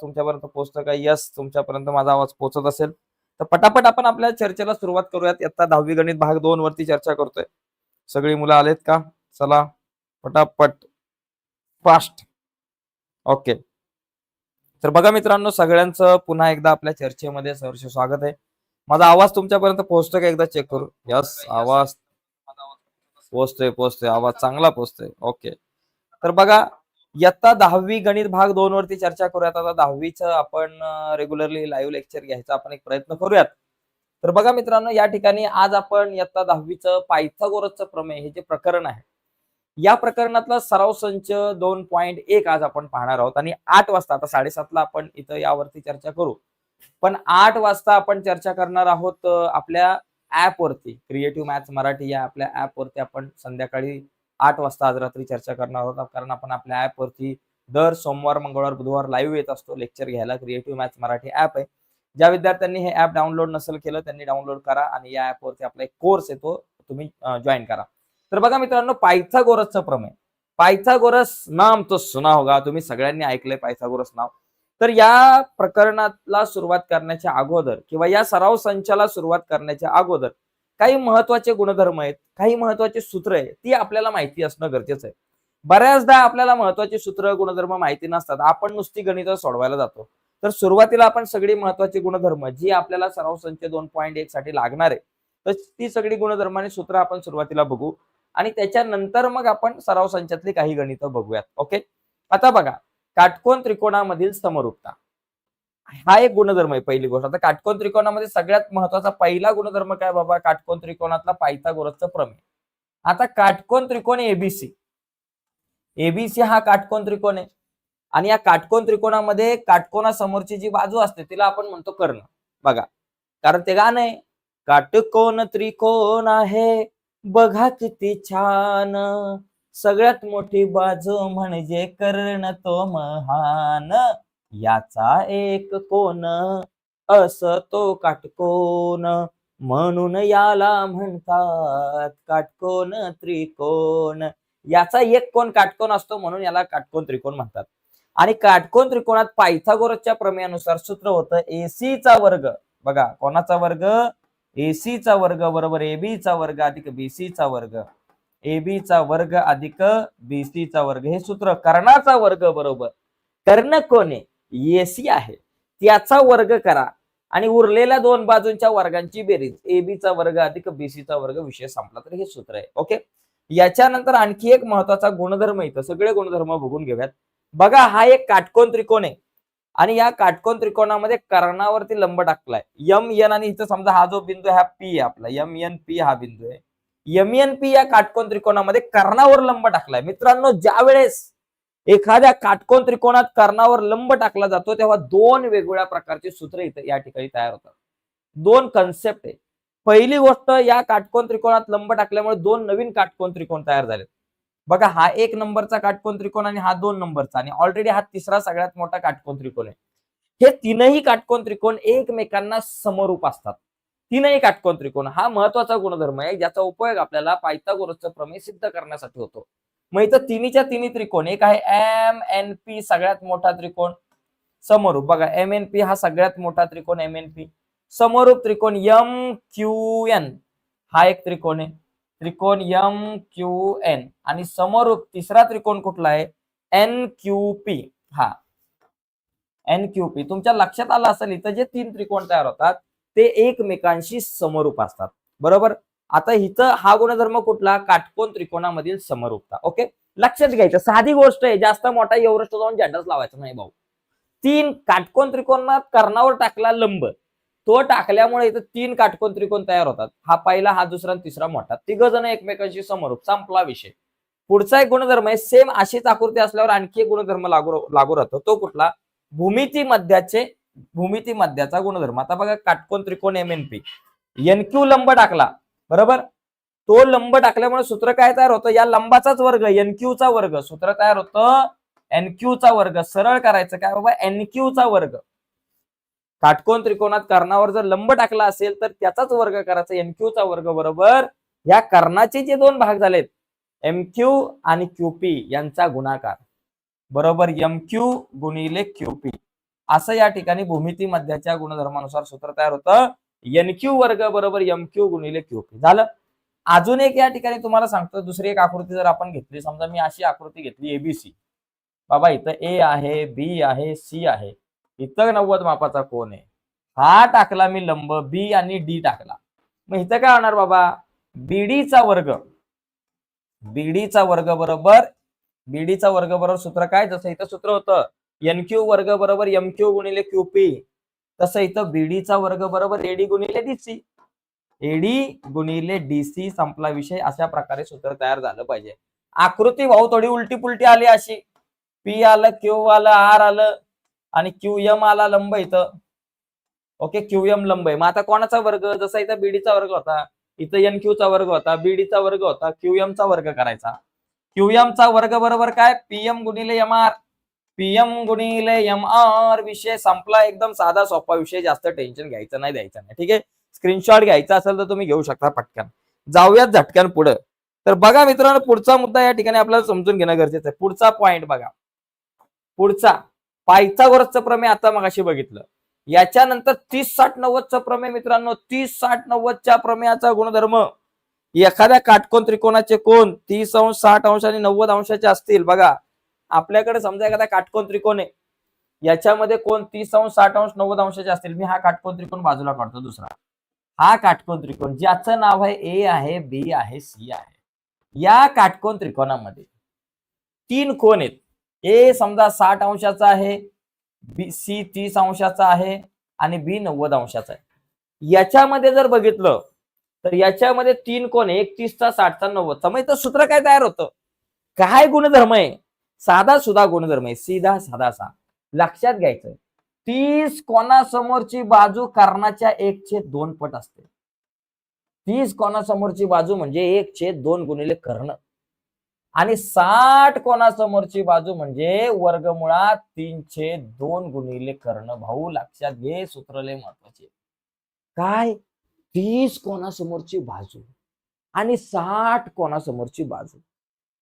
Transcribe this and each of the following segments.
तुमच्यापर्यंत पोहोचतो का? यस तुमच्यापर्यंत माझा आवाज पोहोचत असेल. तर पटापट आपण आपल्या चर्चेला सुरुवात करूयात. इयत्ता दहावी गणित भाग दोन वरती चर्चा करतोय. सगळी मुलं आलेत का? चला पटापट फास्ट ओके तर बघा मित्रांनो सगळ्यांचं पुन्हा एकदा आपल्या चर्चेमध्ये सहर्ष स्वागत आहे. माझा आवाज तुमच्यापर्यंत पोहोचतो का? एकदा चेक करू. यस आवाज. पोहोचतोय पोहोचतोय. आवाज चांगला पोहोचतोय. ओके तर बघा इयत्ता दहावी गणित भाग दोन वरती चर्चा करूयात. आता दहावीचं आपण रेग्युलरली लाईव्ह लेक्चर घ्यायचा आपण एक प्रयत्न करूयात. तर बघा मित्रांनो या ठिकाणी आज आपण इयत्ता दहावीचं पायथागोरसचं प्रमेय हे जे प्रकरण आहे या प्रकरणातला सराव संच दोन पॉईंट एक आज आपण पाहणार आहोत. आणि आठ वाजता आता साडेसातला आपण इथं यावरती चर्चा करू. पण आठ वाजता आपण चर्चा करणार आहोत आपल्या ऍप वरती. क्रिएटिव्ह मॅथ्स मराठी या आपल्या ऍप वरती आपण संध्याकाळी आठ वाजता आज रात्री चर्चा करणार आहोत. कारण आपण आपल्या ऍपवरती दर सोमवार मंगळवार बुधवार लाईव्ह येत असतो. लेक्चर घ्यायला क्रिएटिव्ह मॅथ्स मराठी ऍप आहे. ज्या विद्यार्थ्यांनी हे ऍप डाउनलोड नसेल केलं त्यांनी डाउनलोड करा आणि या ऍप वरती आपला एक कोर्स येतो तुम्ही जॉईन करा. तर बघा मित्रांनो पायथागोरसचं प्रमेय. पायथागोरस नाम तो सुना होगा. तुम्ही सगळ्यांनी ऐकलंय पायथागोरस नाव. तर या प्रकरणाला सुरुवात करण्याच्या अगोदर किंवा या सराव संचाला सुरुवात करण्याच्या अगोदर काही महत्त्वाचे गुणधर्म आहेत काही महत्त्वाचे सूत्र आहेत ती आपल्याला माहिती असणं गरजेचं आहे. बऱ्याचदा आपल्याला महत्वाची सूत्र गुणधर्म माहिती नसतात. आपण नुसती गणित सोडवायला जातो. तर सुरुवातीला आपण सगळी महत्वाची गुणधर्म जी आपल्याला सराव संच दोन पॉईंट एक साठी लागणार आहे तर ती सगळी गुणधर्म आणि सूत्र आपण सुरुवातीला बघू आणि त्याच्यानंतर मग आपण सराव संचातली काही गणित बघूयात. ओके? आता बघा काटकोन त्रिकोणामधील समरूपता. हा एक गुणधर्म आहे पहिली गोष्ट. आता काटकोन त्रिकोणामध्ये सगळ्यात महत्त्वाचा पहिला गुणधर्म काय बाबा? काटकोन त्रिकोणातला पायथागोरसचं प्रमेय. आता काटकोन त्रिकोण एबीसी एबीसी हा काटकोन त्रिकोण आहे. आणि या काटकोन त्रिकोणामध्ये काटकोणासमोरची जी बाजू असते तिला आपण म्हणतो कर्ण. बघा. कारण ते गाणं आहे. काटकोन त्रिकोण आहे. बघा किती छान. सगळ्यात मोठी बाजू म्हणजे कर्ण तो महान. याचा एक कोण? असतो काटकोन. म्हणून याला म्हणतात काटकोन त्रिकोण. याचा एक कोण काटकोन असतो म्हणून याला काटकोन त्रिकोण म्हणतात. आणि काटकोन त्रिकोणात पायथागोरसच्या प्रमेयानुसार सूत्र होतं एसी चा वर्ग. बघा कोणाचा वर्ग? एसी चा वर्ग बरोबर एबी चा वर्ग अधिक बीसी चा वर्ग. एबी चा वर्ग अधिक बीसी चा वर्ग. हे सूत्र कर्णाचा वर्ग बरोबर. कर्ण कोण? आहे एसी आहे. त्याचा वर्ग करा. आणि उरलेल्या दोन बाजूंच्या वर्गांची बेरीज. एबीचा वर्ग अधिक बीसी चा वर्ग विषय संपला तर हे सूत्र आहे. ओके? याच्यानंतर आणखी एक महत्त्वाचा गुणधर्म इथं. सगळे गुणधर्म बघून घेऊयात. बघा हा एक काटकोन त्रिकोण आहे. आणि या काटकोन त्रिकोणामध्ये कर्णावरती लंब टाकलाय. यम एन आणि इथं समजा हा जो बिंदू आहे हा पी आहे आपला. यम एन पी हा बिंदू आहे. यम एन पी या काटकोन त्रिकोणामध्ये कर्णावर लंब टाकलाय. मित्रांनो ज्या वेळेस एखाद्या काटकोन त्रिकोणात कर्णावर लंब टाकला जातो तेव्हा दोन वेगवेगळ्या प्रकारची सूत्र इथं या ठिकाणी तयार होतात. दोन कन्सेप्ट आहे. पहिली गोष्ट या काटकोन त्रिकोणात लंब टाकल्यामुळे दोन नवीन काटकोन त्रिकोण तयार झालेत. बघा हा एक नंबरचा काटकोन त्रिकोण आणि हा दोन नंबरचा आणि ऑलरेडी हा तिसरा सगळ्यात मोठा काटकोन त्रिकोण आहे. हे तीनही काटकोन त्रिकोण एकमेकांना समरूप असतात. तीनही काटकोन त्रिकोण हा महत्त्वाचा गुणधर्म आहे ज्याचा उपयोग आपल्याला पायथागोरसचं प्रमेय सिद्ध करण्यासाठी होतो. मग इथं तिन्हीच्या तिन्ही त्रिकोण एक आहे एम एन पी सगळ्यात मोठा त्रिकोण समरूप. बघा एम एन पी हा सगळ्यात मोठा त्रिकोण एम एन पी समरूप त्रिकोण यम क्यू एन हा एक त्रिकोण आहे. त्रिकोण यम क्यू एन आणि समरूप तिसरा त्रिकोण कुठला आहे? एन क्यू पी हा. एन क्यू पी तुमच्या लक्षात आलं असेल इथं जे तीन त्रिकोण तयार होतात ते एकमेकांशी समरूप असतात. बरोबर? आता इथं हा गुणधर्म कुठला? काटकोन त्रिकोणामधील समरूपता. ओके लक्षात घ्यायचं. साधी गोष्ट आहे जास्त मोठा एव्हरेस्ट जाऊन झेंडाच लावायचा नाही भाऊ. तीन काटकोन त्रिकोणात कर्णावर टाकला लंब. तो टाकल्यामुळे इथं तीन काटकोन त्रिकोण तयार होतात. हा पहिला हा दुसरा आणि तिसरा मोठा. तिघ जण एकमेकांशी समरूप. संपला विषय. पुढचा एक गुणधर्म आहे सेम अशीच आकृती असल्यावर आणखी एक गुणधर्म लागू लागू राहतो. तो कुठला? भूमिती मध्याचे भूमिती मध्याचा गुणधर्म. आता बघा काटकोन त्रिकोण एम एन पी एनक्यू लंब टाकला. बरोबर? तो लंब टाकल्यामुळे सूत्र काय तयार होतं? या लंबाचाच वर्ग एनक्यूचा वर्ग. सूत्र तयार होतं एनक्यूचा वर्ग. सरळ करायचं काय बाबा? एनक्यूचा वर्ग. काटकोन त्रिकोणात कर्णावर जर लंब टाकला असेल तर त्याचाच वर्ग करायचा एनक्यूचा वर्ग बरोबर? या कर्णाचे जे दोन भाग झालेत एम क्यू आणि क्यूपी यांचा गुणाकार. बरोबर? एम क्यू गुणिले क्यूपी असं या ठिकाणी भूमिती मध्याच्या गुणधर्मानुसार सूत्र तयार होतं. एन क्यू वर्ग बरोबर एम क्यू गुणिले क्यू पी झालं. अजून एक या ठिकाणी तुम्हाला सांगतो. दुसरी एक आकृती जर आपण घेतली समजा मी अशी आकृती घेतली एबीसी बाबा इथं ए आहे बी आहे सी आहे. इथं नव्वद मापाचा कोण आहे. हा टाकला मी लंब बी आणि डी टाकला. मग इथं काय होणार बाबा? बीडीचा वर्ग. बीडीचा वर्ग बरोबर बीडीचा वर्ग बरोबर सूत्र काय? जसं इथं सूत्र होतं. एन क्यू वर्ग बरोबर एम क्यू गुणिले क्यू पी तसं इथं बीडीचा वर्ग बरोबर एडी गुणिले डीसी एडी गुणिले डीसी संपला विषय अशा प्रकारे सूत्र तयार झालं पाहिजे. आकृती भाऊ थोडी उलटी पुलटी आली अशी. पी आलं क्यू आलं आर आलं आणि क्यू एम आला लंब इथं. ओके क्यू एम लंब आहे. मग आता कोणाचा वर्ग? जसा इथं बीडीचा वर्ग होता इथं एन क्यू चा वर्ग होता बीडीचा वर्ग होता क्यू एम चा वर्ग करायचा. क्यू एम चा वर्ग बरोबर काय? पीएम गुणिले एम आर पीएम गुणिले एम आर विषय संपला एकदम साधा सोपा विषय जास्त टेन्शन घ्यायचं नाही द्यायचं नाही. ठीक आहे? स्क्रीनशॉट घ्यायचा असेल तर तुम्ही घेऊ शकता पटकन. जाऊयात झटकन पुढं. तर बघा मित्रांनो पुढचा मुद्दा या ठिकाणी आपल्याला समजून घेणं गरजेचं आहे. पुढचा पॉइंट बघा. पुढचा. पायथागोरसचं प्रमेय आता मगाशी बघितलं. याच्यानंतर तीस साठ नव्वदचं प्रमेय मित्रांनो तीस साठ नव्वदच्या प्रमेयाचा गुणधर्म. एखाद्या काटकोन त्रिकोणाचे कोण तीस अंश साठ अंश आणि नव्वद अंशाचे असतील. बघा. आपल्याकडे समजा एखादा काटकोन त्रिकोण आहे याच्यामध्ये कोण तीस अंश साठ अंश नव्वद अंशाचे असतील मी हा काटकोन त्रिकोण बाजूला काढतो दुसरा. हा काटकोन त्रिकोण ज्याचं नाव आहे ए आहे बी आहे सी आहे. या काटकोन त्रिकोणामध्ये तीन कोण आहेत? ए समजा साठ अंशाचा आहे बी सी तीस अंशाचा आहे आणि बी नव्वद अंशाचा आहे. याच्यामध्ये जर बघितलं तर याच्यामध्ये तीन कोण आहे? एक तीसचा साठचा नव्वदचा. मग सूत्र काय तयार होतं? काय गुणधर्म आहे? साधा सुधा गुणधर्म आहे. सीधा साधा सा. लक्षात घ्यायचं तीस कोणासमोरची बाजू कर्णाच्या एक छेद दोन पट असते. तीस कोणासमोरची बाजू म्हणजे एक छेद दोन गुणिले कर्ण. आणि साठ कोणासमोरची बाजू म्हणजे वर्गमुळात तीन छेद दोन गुणिले कर्ण. भाऊ लक्षात घे सूत्र लय महत्त्वाचे काय? तीस कोणासमोरची बाजू आणि साठ कोणासमोरची बाजू.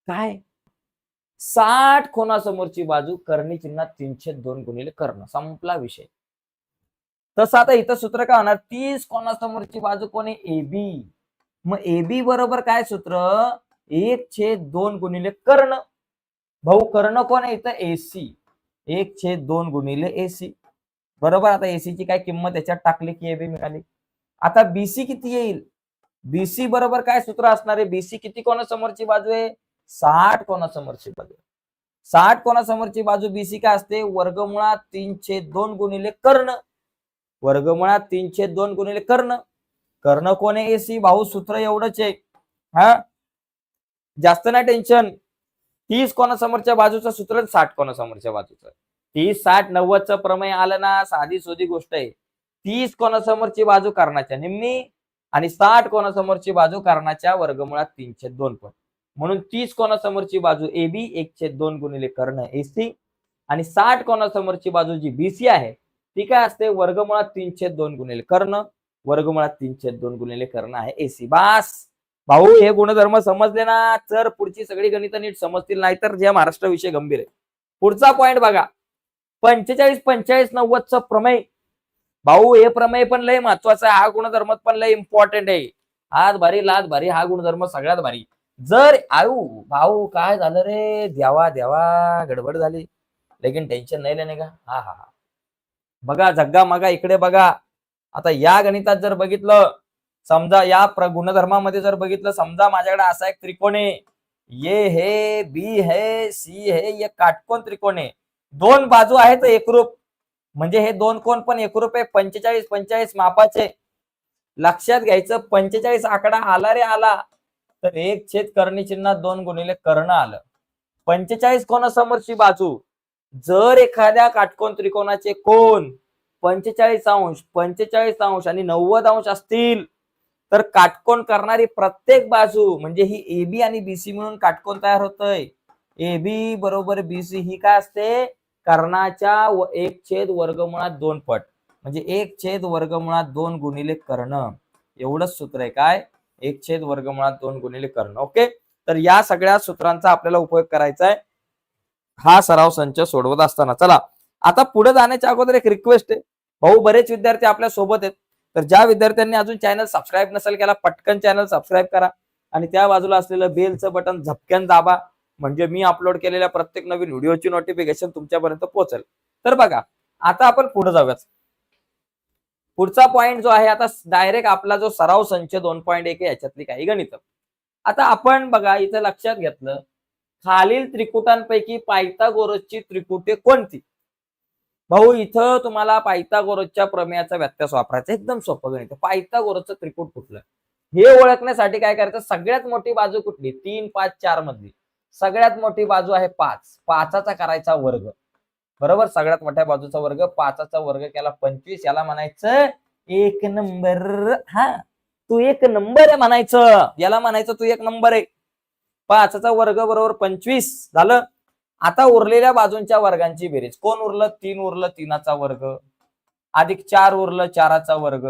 काय? साठ कोणासमोरची बाजू कर्णी चिन्हात तीनशे दोन गुणिले कर्ण. संपला विषय. तसं आता इथं सूत्र काय होणार? तीस कोणासमोरची बाजू कोणी? A B. मग ए बी बरोबर काय सूत्र? एक छेद दोन गुणिले कर्ण. भाऊ कर्ण कोण आहे इथं? एसी एक छेद दोन गुणिले एसी बरोबर? आता एसी ची काय किंमत याच्यात टाकली की एबी मिळाली? आता बीसी किती येईल? बीसी बरोबर काय सूत्र असणार आहे? बीसी किती कोणासमोरची बाजू आहे? साठ कोणासमोरची बाजू? साठ कोणासमोरची बाजू? बीसी काय असते? वर्गमुळात तीनशे दोन गुणिले कर्ण. वर्गमुळात तीनशे दोन गुणिले कर्ण. कर्ण कोण आहे? एसी भाऊ सूत्र एवढंच आहे. हा? जास्त नाही टेन्शन तीस कोणासमोरच्या बाजूचं सूत्र साठ कोणासमोरच्या बाजूचं. तीस साठ नव्वदचं प्रमेय आलं ना साधी सोधी गोष्ट आहे. तीस कोणासमोरची बाजू कारणाच्या. निम्मी आणि साठ कोणासमोरची बाजू कारणाच्या वर्गमुळात तीनशे दोन पट म्हणून तीस कोणासमोरची बाजू ए बी एकशे दोन गुणिले कर्ण एसी आणि साठ कोणासमोरची बाजू जी बीसी आहे ती काय असते? वर्गमुळात तीनशे दोन गुणिले कर्ण वर्गमुळात तीनशे दोन गुणिले कर्ण आहे एसी बास! भाऊ हे गुणधर्म समजले ना? तर पुढची सगळी गणित नीट समजतील नाहीतर जे महाराष्ट्र विषय गंभीर आहे. पुढचा पॉइंट बघा. पंचेचाळीस पंचेचाळीस नव्वदचा प्रमेय. भाऊ हे प्रमेय पण लय महत्त्वाचा आहे. हा गुणधर्म पण लय इम्पॉर्टंट आहे. आज भारी लाद भारी हा गुणधर्म सगळ्यात भारी. जर आऊ भाऊ काय झालं रे? द्यावा द्यावा गडबड झाली. लेकिन टेन्शन नाही लेणे का? हा हा हा. बघा जग्गा मगा इकडे बघा. आता या गणितात जर बघितलं समजा या प्र गुणधर्मामध्ये जर बघितलं समजा माझ्याकडे असा एक त्रिकोण आहे. ये हे बी हे सी हे एक काटकोन त्रिकोण आहे. दोन बाजू आहेत एकरूप. म्हणजे हे दोन कोण पण एकरूप आहे. पंचेचाळीस पंचेचाळीस मापाचे. लक्षात घ्यायचं पंचेचाळीस आकडा आला रे आला. तर एक छेद करणी चिन्हात दोन गुणिले कर्ण आलं. पंचेचाळीस कोणासमोरची बाजू. जर एखाद्या काटकोन त्रिकोणाचे कोण पंचेचाळीस अंश पंचेचाळीस अंश आणि नव्वद अंश असतील तर काटकोन करणारी प्रत्येक बाजू म्हणजे ही ए बी आणि बीसी म्हणून काटकोन तयार होतय. ए बी बरोबर बीसी ही काय असते? कर्णाच्या व एक छेद वर्गमुळात दोन पट. म्हणजे एक छेद वर्गमुळात दोन गुणिले कर्ण. एवढंच सूत्र आहे काय? एक छेद वर्गमुळात दोन गुणिले कर्ण. ओके तर या सगळ्या सूत्रांचा आपल्याला उपयोग करायचा आहे हा सराव संच सोडवत असताना. चला आता पुढे जाण्याच्या अगोदर एक रिक्वेस्ट आहे. भाऊ बरेच विद्यार्थी आपल्यासोबत आहेत. तर ज्या विद्यार्थ्यांनी अजून चॅनल सबस्क्राईब नसेल केला पटकन चॅनल सबस्क्राईब करा. आणि त्या बाजूला असलेलं बेलचं बटन झपक्यान दाबा. म्हणजे मी अपलोड केलेल्या प्रत्येक नवीन व्हिडिओची नोटिफिकेशन तुमच्यापर्यंत पोहोचेल. तर बघा आता आपण पुढे जाऊयात. पुढचा पॉईंट जो आहे आता डायरेक्ट आपला जो सराव संच दोन पॉईंट एक याच्यातली काही गणित. आता आपण बघा इथं लक्षात घेतलं खालील त्रिकुटांपैकी पायथागोरसची त्रिकुटे कोणती? भाऊ इथं तुम्हाला पायथागोरसच्या प्रमेयाचा व्यत्यास वापरायचा एकदम सोपं गणित. आहे. पायथागोरसचं त्रिकूट कुठलं? हे ओळखण्यासाठी काय करायचं? सगळ्यात मोठी बाजू कुठली? तीन पाच चार मधली. सगळ्यात मोठी बाजू आहे पाच. पाचाचा करायचा वर्ग. बरोबर? सगळ्यात मोठ्या बाजूचा वर्ग पाचाचा वर्ग केला पंचवीस. याला म्हणायचं एक नंबर. हा तू एक नंबर आहे म्हणायचं. याला म्हणायचं तू एक नंबर आहे. पाचचा वर्ग बरोबर पंचवीस. झालं? आता उरलेल्या बाजूंच्या वर्गांची बेरीज. कोण उरलं? तीन उरलं तीनाचा वर्ग. अधिक चार उरलं चाराचा वर्ग.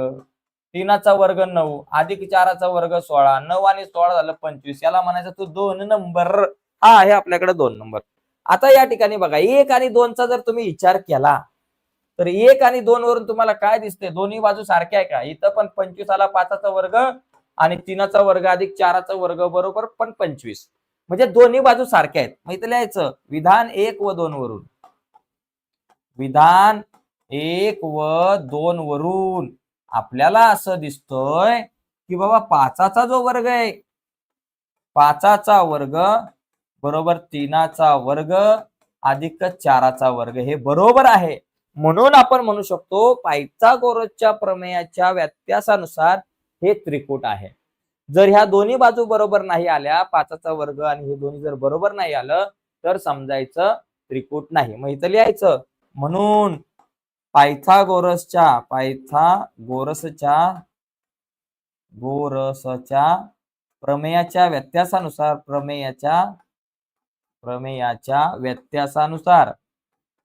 तीनाचा वर्ग नऊ. अधिक चाराचा वर्ग सोळा. नऊ आणि सोळा झालं पंचवीस. याला म्हणायचं तू दोन नंबर. हा आहे आपल्याकडे दोन नंबर. आता या ठिकाणी बघा एक आणि दोनचा जर तुम्ही विचार केला तर एक आणि दोन वरून तुम्हाला काय दिसते दोन्ही बाजू सारख्या आहे का? इथं पण पंचवीस आला पाचाचा वर्ग आणि तीनाचा वर्ग अधिक चाराचा वर्ग बरोबर पण पंचवीस. म्हणजे दोन्ही बाजू सारख्या आहेत. मग इथं लिहायचं विधान एक व दोन वरून. विधान एक व दोन वरून आपल्याला असं दिसतोय की बाबा पाचाचा जो वर्ग आहे पाचाचा वर्ग बरोबर तीनाचा वर्ग अधिक चाराचा वर्ग. हे बरोबर आहे. म्हणून आपण म्हणू शकतो पायथागोरसच्या प्रमेयाच्या व्यत्यासानुसार हे त्रिकूट आहे. जर ह्या दोन्ही बाजू बरोबर नाही आल्या पाचाचा वर्ग आणि हे दोन्ही जर बरोबर नाही आलं तर समजायचं त्रिकूट नाही. मग इथं लिहायचं. म्हणून पायथागोरसच्या पायथागोरसच्या गोरसच्या प्रमेयाच्या व्यत्यासानुसार प्रमेयाच्या प्रमेयाच्या व्यत्यासानुसार.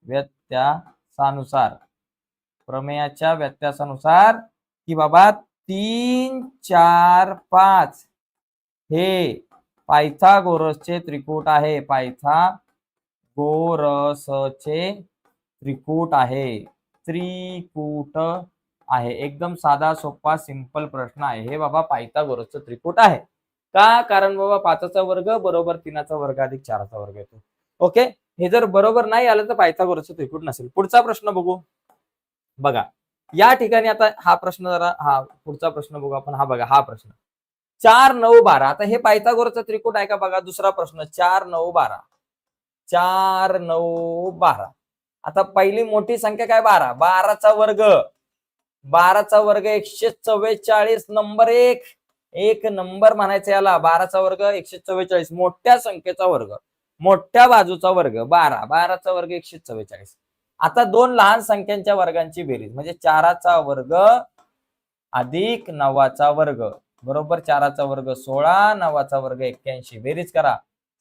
व्यत्यासानुसार. प्रमेयाच्या व्यत्यासानुसार की बाबा तीन चार पाच. हे पायथागोरसचे त्रिकूट आहे. पायथा गोरसचे त्रिकूट आहे. त्रिकूट आहे. एकदम साधा सोपा सिंपल प्रश्न आहे. हे बाबा पायथागोरसचं त्रिकूट आहे. का? कारण बाबा पाचाचा वर्ग बरोबर तीनाचा वर्ग अधिक चाराचा वर्ग येतो. ओके? हे जर बरोबर नाही आलं तर पायथागोरसचं त्रिकूट नसेल. पुढचा प्रश्न बघू. बघा. या ठिकाणी आता हा प्रश्न जरा हा पुढचा प्रश्न बघू आपण. हा बघा हा प्रश्न. चार नऊ बारा. आता हे पायथागोरसचं त्रिकूट आहे का बघा? दुसरा प्रश्न. चार नऊ बारा. चार नऊ बारा. आता पहिली मोठी संख्या काय? बारा. बाराचा वर्ग. बाराचा वर्ग एकशे चव्वेचाळीस नंबर एक. एक नंबर म्हणायचा याला. बाराचा वर्ग एकशे चव्वेचाळीस. मोठ्या संख्येचा वर्ग. मोठ्या बाजूचा वर्ग. बारा. बाराचा वर्ग एकशे चव्वेचाळीस. आता दोन लहान संख्यांच्या वर्गांची बेरीज. म्हणजे चाराचा वर्ग अधिक नवाचा वर्ग. बरोबर? चाराचा वर्ग सोळा नवाचा वर्ग एक्क्याऐंशी. बेरीज करा.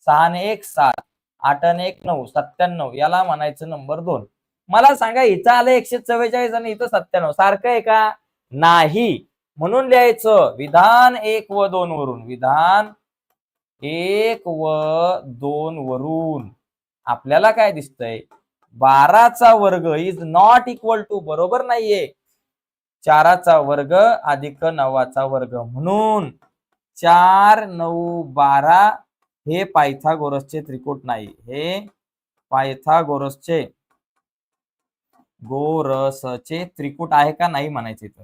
सहा ने एक सात. आठ आणि एक नऊ. सत्त्याण्णव. याला म्हणायचं नंबर दोन. मला सांगा इथं आलं एकशे चव्वेचाळीस आणि इथं सत्त्याण्णव. सारखं आहे का? नाही. म्हणून लिहायचं विधान एक व दोन वरून विधान एक व दोन वरून. आपल्याला काय दिसतंय? बाराचा वर्ग इज नॉट इक्वल टू बरोबर नाहीये. चाराचा वर्ग अधिक नवाचा वर्ग म्हणून चार नऊ बारा हे पायथागोरसचे त्रिकूट नाही. हे पायथागोरसचे गोरसचे त्रिकूट आहे का नाही म्हणायचे इथं?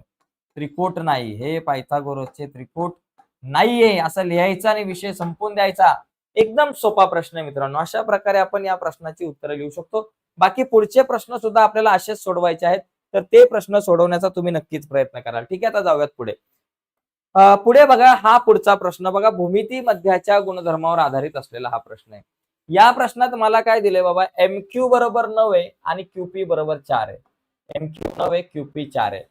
त्रिकोट नाही. हे पायथागोरसचे त्रिकोट नाहीये. असं लिहायचं आणि विषय संपून द्यायचा. एकदम सोपा प्रश्न आहे मित्रांनो. अशा प्रकारे आपण या प्रश्नाची उत्तरं लिहू शकतो. बाकी पुढचे प्रश्न सुद्धा आपल्याला असेच सोडवायचे आहेत. तर ते प्रश्न सोडवण्याचा तुम्ही नक्कीच प्रयत्न कराल. ठीक आहे आता जाऊयात पुढे. पुढे बघा हा पुढचा प्रश्न बघा. भूमिती मध्याच्या गुणधर्मावर आधारित असलेला हा प्रश्न आहे. या प्रश्नात मला काय दिले बाबा? एम क्यू बरोबर नऊ आहे आणि क्यूपी बरोबर चार आहे. एम क्यू नऊ आहे क्यूपी चार आहे.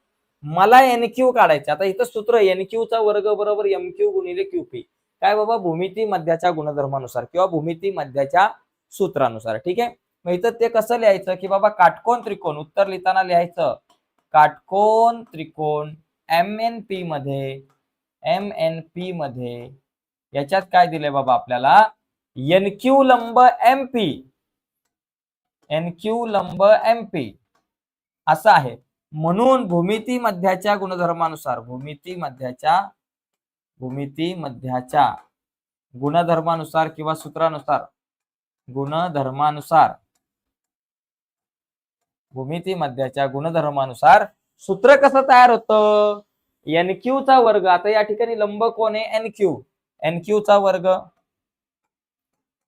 मला एन क्यू काढायचं. आता इथं सूत्र एन क्यूचा वर्ग बरोबर एम क्यू गुणिले क्यूपी काय बाबा? भूमिती मध्याच्या गुणधर्मानुसार किंवा भूमिती मध्याच्या सूत्रानुसार. ठीक आहे? मग इथं ते कसं लिहायचं की बाबा काटकोन त्रिकोण उत्तर लिहिताना लिहायचं. काटकोन त्रिकोण एम एन पी मध्ये एम एन पी मध्ये याच्यात काय दिले बाबा आपल्याला? एन क्यू लंब एम पी एन क्यू लंब एम पी असं आहे. म्हणून भूमिती मध्याच्या गुणधर्मानुसार भूमिती मध्याच्या भूमिती मध्याच्या गुणधर्मानुसार किंवा सूत्रानुसार गुणधर्मानुसार. भूमिती मध्याच्या गुणधर्मानुसार सूत्र कसं तयार होतं? एनक्यू चा वर्ग. आता या ठिकाणी लंब कोण आहे? एनक्यू एनक्यू चा वर्ग.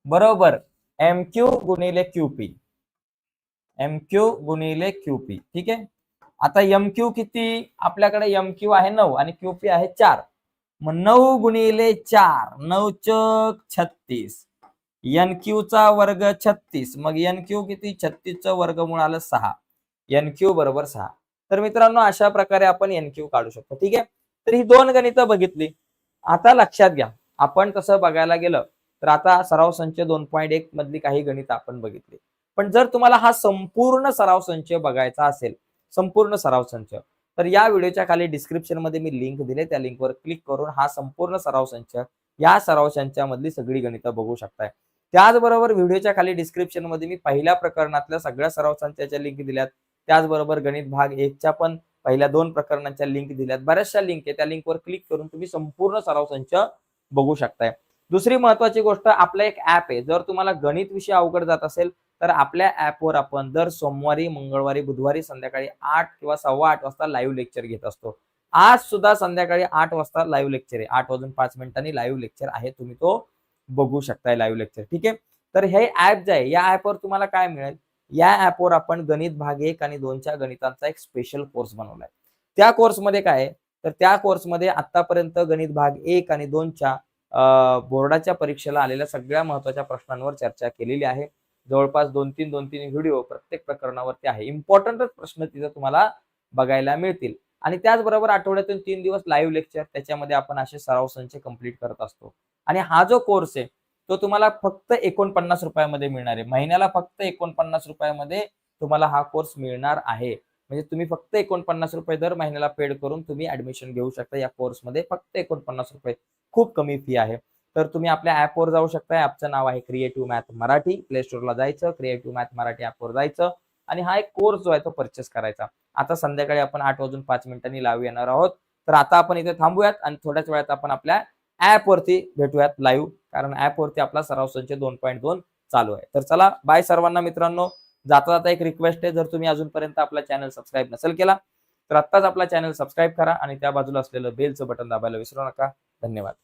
बरोबर. एम क्यू गुणिले क्यू पी एम क्यू गुणिले क्यू पी ठीक आहे? आता एम क्यू किती? आपल्याकडे एम क्यू आहे नऊ आणि क्यू पी आहे चार. मग नऊ गुणिले चार नऊ चक छत्तीस. एन क्यू चा वर्ग छत्तीस. मग एन क्यू किती? छत्तीसचं वर्गमूळ आलं सहा. एन क्यू बरोबर सहा. तर मित्रांनो अशा प्रकारे आपण एन क्यू काढू शकतो. ठीक आहे? तर ही दोन गणितं बघितली. आता लक्षात घ्या. आपण तसं बघायला गेलं तर आता सराव संच दोन पॉईंट एक मधली काही गणित आपण बघितली. पण जर तुम्हाला हा संपूर्ण सराव संच बघायचा असेल संपूर्ण सराव संच. तर या व्हिडिओच्या खाली डिस्क्रिप्शनमध्ये मी लिंक दिले. त्या लिंकवर क्लिक करून हा संपूर्ण सराव संच या सराव संचामधली सगळी गणितं बघू शकताय. त्याचबरोबर व्हिडिओच्या खाली डिस्क्रिप्शनमध्ये मी पहिल्या प्रकरणातल्या सगळ्या सराव संचाच्या लिंक दिल्यात. त्याचबरोबर गणित भाग एकच्या पण पहिल्या दोन प्रकरणांच्या लिंक दिल्यात. बऱ्याचशा लिंक आहे त्या लिंकवर क्लिक करून तुम्ही संपूर्ण सराव संच बघू शकताय. दुसरी महत्वाची गोष्ट आपलं एक ऍप आहे. जर तुम्हाला गणित विषय अवघड जात असेल तर आपल्या ऍपवर आपण दर सोमवारी मंगळवारी बुधवारी संध्याकाळी आठ किंवा सव्वा आठ वाजता लाईव्ह लेक्चर घेत असतो. आज सुद्धा संध्याकाळी आठ वाजता लाईव्ह लेक्चर आहे. आठ वाजून पाच मिनिटांनी लाईव्ह लेक्चर आहे. तुम्ही तो बघू शकताय लाईव्ह लेक्चर ठीक आहे? तर हे ऍप जे आहे या ऍपवर तुम्हाला काय मिळेल? या ऍपवर आपण गणित भाग एक आणि दोनच्या गणितांचा एक स्पेशल कोर्स बनवलाय. त्या कोर्समध्ये काय आहे? तर त्या कोर्समध्ये आतापर्यंत गणित भाग एक आणि दोनच्या बोर्डाच्या परीक्षेला आलेल्या सगळ्या महत्त्वाच्या प्रश्नांवर चर्चा केलेली आहे. जवळपास दोन तीन दोन तीन व्हिडिओ प्रत्येक प्रकरणावरती आहे. इम्पॉर्टंटच प्रश्न तिथं तुम्हाला बघायला मिळतील. आणि त्याचबरोबर आठवड्यातून तीन दिवस लाईव्ह लेक्चर त्याच्यामध्ये आपण असे सराव संच कंप्लीट करत असतो. आणि हा जो कोर्स आहे तो तुम्हाला फक्त एकोणपन्नास रुपयामध्ये मिळणार आहे. महिन्याला फक्त एकोणपन्नास रुपयामध्ये तुम्हाला हा कोर्स मिळणार आहे. म्हणजे तुम्ही फक्त एकोणपन्नास रुपये दर महिन्याला पेड करून तुम्ही ऍडमिशन घेऊ शकता. या कोर्समध्ये फक्त एकोणपन्नास रुपये खूप कमी फी आहे. तर तुम्ही आपल्या ऍपवर जाऊ शकता. ऍपचं नाव आहे क्रिएटिव्ह मॅथ मराठी. प्ले स्टोअरला जायचं. क्रिएटिव्ह मॅथ मराठी ऍपवर जायचं. आणि हा एक कोर्स जो आहे तो परचेस करायचा. आता संध्याकाळी आपण आठ वाजून पाच मिनिटांनी लावू येणार आहोत. तर आता आपण इथे थांबूयात आणि थोड्याच वेळात आपण आपल्या ॲपवरती भेटूयात लाईव्ह कारण ॲपवरती आपला सराव संच दोन पॉईंट दोन चालू आहे. तर चला बाय सर्वांना मित्रांनो. जाता जाता एक रिक्वेस्ट आहे. जर तुम्ही अजूनपर्यंत आपला चॅनल सबस्क्राईब नसेल केला तर आत्ताच आपला चॅनल सबस्क्राईब करा आणि त्या बाजूला असलेलं बेलचं बटन दाबायला विसरू नका. धन्यवाद.